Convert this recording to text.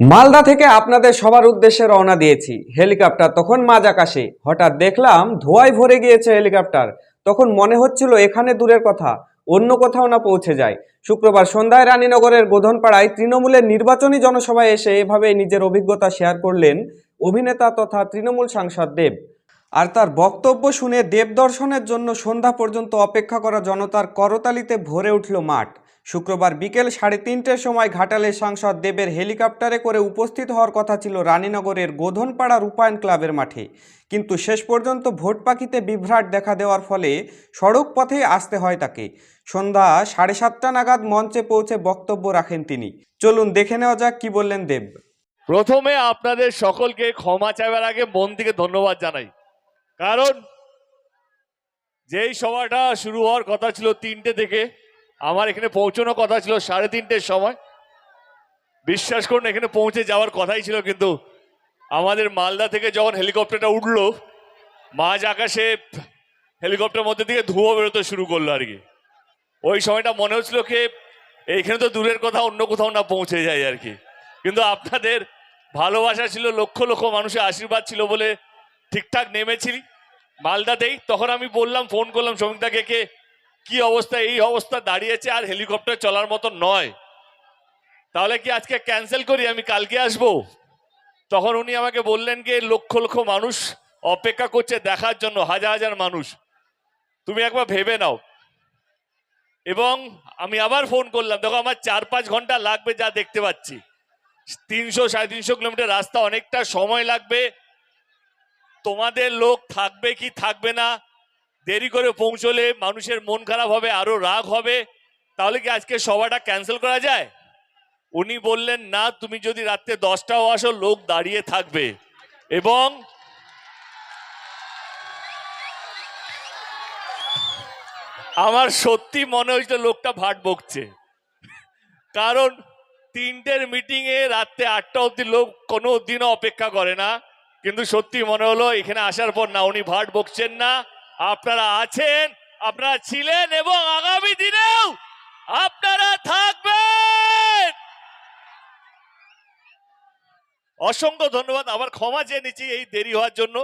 মালদা থেকে আপনাদের সবার উদ্দেশ্যে রওনা দিয়েছি। হেলিকপ্টার তখন মাঝ আকাশে। হঠাৎ দেখলাম ধোঁয়ায় ভরে গিয়েছে হেলিকপ্টার। তখন মনে হচ্ছিল এখানে দূরের কথা, অন্য কোথাও না পৌঁছে যায়। শুক্রবার সন্ধ্যায় রানীনগরের গোধনপাড়ায় তৃণমূলের নির্বাচনী জনসভায় এসে এভাবে নিজের অভিজ্ঞতা শেয়ার করলেন অভিনেতা তথা তৃণমূল সাংসদ দেব। আর তার বক্তব্য শুনে দেব দর্শনের জন্য সন্ধ্যা পর্যন্ত অপেক্ষা করা জনতার করতালিতে ভরে উঠল মাঠ। শুক্রবার বিকেল সাড়ে তিনটের সময় ঘাটালের সাংসদ দেবের হেলিকপ্টারে করে উপস্থিত হওয়ার কথা ছিল রানীনগরের গোধনপাড়া রূপায়ণ ক্লাবের মাঠে। কিন্তু শেষ পর্যন্ত ভোট পাখিতে বিভ্রাট দেখা দেওয়ার ফলে সড়ক পথে আসতে হয় তাকে। সন্ধ্যা সাড়ে সাতটা নাগাদ মঞ্চে পৌঁছে বক্তব্য রাখেন তিনি। চলুন দেখে নেওয়া যাক কি বললেন দেব। প্রথমে আপনাদের সকলকে ক্ষমা চাইবার আগে মন থেকে ধন্যবাদ জানাই। কারণ যেই সভাটা শুরু হওয়ার কথা ছিল তিনটে থেকে আমার এখানে পৌঁছানোর কথা ছিল সাড়ে তিনটের সময়। বিশ্বাস করুন, এখানে পৌঁছে যাওয়ার কথাই ছিল, কিন্তু আমাদের মালদা থেকে যখন হেলিকপ্টারটা উঠল, মাঝ আকাশে হেলিকপ্টার মধ্যে থেকে ধুয়ো বেরোতে শুরু করল আর কি। ওই সময়টা মনে হচ্ছিল কি, এইখানে তো দূরের কথা অন্য কোথাও না পৌঁছে যায় আর কি। কিন্তু আপনাদের ভালোবাসা ছিল, লক্ষ লক্ষ মানুষের আশীর্বাদ ছিল বলে ঠিকঠাক নেমেছিলি মালদাতেই তখন আমি বললাম, ফোন করলাম শ্রমিকদাকে, কে কি অবস্থা, এই অবস্থা দাঁড়িয়েছে আর হেলিকপ্টার চলার মতো নয়। তাহলে কি আজকে ক্যান্সেল করি? আমি কালকে আসব? তখন উনি আমাকে বললেন যে লক্ষ লক্ষ মানুষ অপেক্ষা করছে দেখার জন্য, হাজার হাজার মানুষ। তুমি একবার ভেবে নাও। এবং আমি আবার ফোন করলাম, দেখো আমার চার পাঁচ ঘণ্টা লাগবে যা দেখতে পাচ্ছি। তিনশো, সাড়ে তিনশো কিলোমিটার রাস্তা অনেকটা সময় লাগবে। তোমাদের লোক থাকবে কি থাকবে না? দেরি করে পৌঁছলে মানুষের মন খারাপ হবে, আরও রাগ হবে। তাহলে কি আজকে সভাটা ক্যান্সেল করা যায়? উনি বললেন, না, তুমি যদি রাত্রে দশটাও আসো, লোক দাঁড়িয়ে থাকবে। এবং আমার সত্যি মনে হয়েছিল লোকটা ভাট বকছে। কারণ তিনটের মিটিং এ রাত্রে আটটা অব্দি লোক কোনো দিনও অপেক্ষা করে না। কিন্তু সত্যি মনে হলো, এখানে আসার পর না, উনি ভাট বকছেন না। আপনারা আছেন, আপনারা ছিলেন এবং আগামী দিনেও আপনারা থাকবেন। অসংখ্য ধন্যবাদ, আবার ক্ষমা চেয়ে নিচ্ছি এই দেরি হওয়ার জন্য।